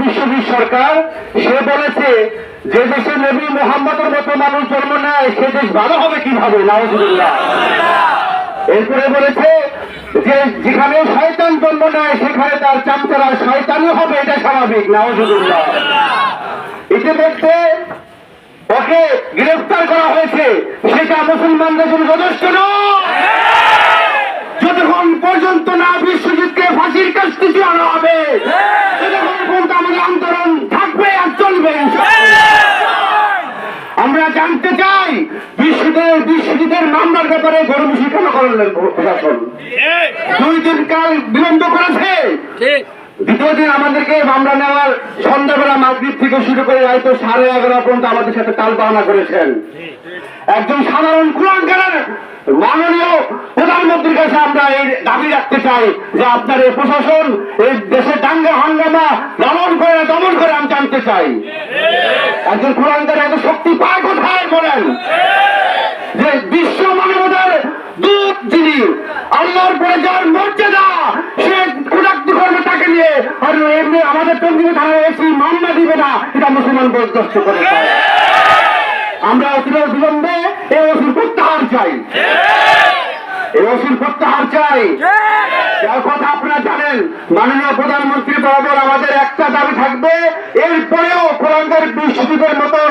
বিশ্বজিৎ সরকার, সে বলেছে, যে দেশে নবী মোহাম্মদের মতো মানুষ জন্ম নেয়, সে দেশ ভালো হবে কীভাবে? নাওজুল্লাহ এরপরে বলেছে যে, যেখানে শয়তান জন্ম নেয়, সেখানে তার চামচারা শয়তানই হবে, এটা স্বাভাবিক। নাওজুল্লাহ ইতিমধ্যে ওকে গ্রেফতার করা হয়েছে। সেটা মুসলমানদের জন্য যথেষ্ট নয়। যতক্ষণ পর্যন্ত না বিশ্বজিৎকে ফাঁসির কাছ থেকে আনা হবে ততক্ষণ পর্যন্ত আমাদের আন্দোলন থাকবে আর চলবে আমরা জানতে চাই বিশ্বদের মামলার ব্যাপারে গর্বসী কেন করলেন প্রশাসন। দুই দিন কাল বিলম্ব করেছে। দ্বিতীয় দিন আমাদেরকে মামলা নেওয়ার সন্ধ্যাবেলা মাগরীব থেকে শুরু করে হয়তো সাড়ে এগারো পর্যন্ত আমাদের সাথে তাল বাহানা করেছেন। একজন সাধারণ কুলাঙ্কারের মাননীয় প্রধানমন্ত্রীর কাছে আমরা এই দাবি রাখতে চাই যে আপনার এই প্রশাসন এই দেশের দাঙ্গা হাঙ্গামা দমন করে দমন করে আমি জানতে চাই। একজন কুলাঙ্কার এত শক্তি পায় এমনি আমাদের টঙ্গিতে থানায় এসে মামলা দিবে না এটা মুসলমান বরদাস্ত করে আমরা অতি বিলম্বে এই ওষুধ প্রত্যাহার চাই। এই ওষুধ প্রত্যাহার চাই। কথা আপনারা জানেন, মাননীয় প্রধানমন্ত্রী বরাবর আমাদের একটা দাবি থাকবে, এরপরেও কোরআনদের বিশ্বদ্বীপের মতন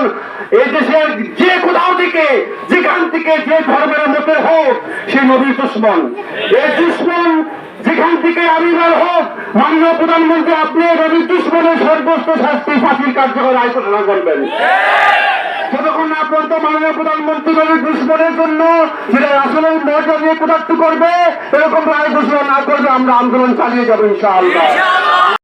এই দেশের যে কোথাও থেকে, যেখান থেকে যে ধর্মের মতের হোক, সে নবীর দুশ্মন। এই দুশ্মন যেখান থেকে আবির্ভাব হোক মাননীয় প্রধানমন্ত্রী, আপনি রবি দুশ্মনের সর্বোচ্চ শাস্তি ফাঁসির কার্যকর আয় ঘোষণা করবেন। যতক্ষণ না পর্যন্ত মাননীয় প্রধানমন্ত্রী রবি দুশ্মনের জন্য সেটা আসলে মর্যাদা নিয়ে কটাক্ষ করবে, এরকম রায় ঘোষণা না করবে, আমরা আন্দোলন চালিয়ে যাব ইনশাআল্লাহ।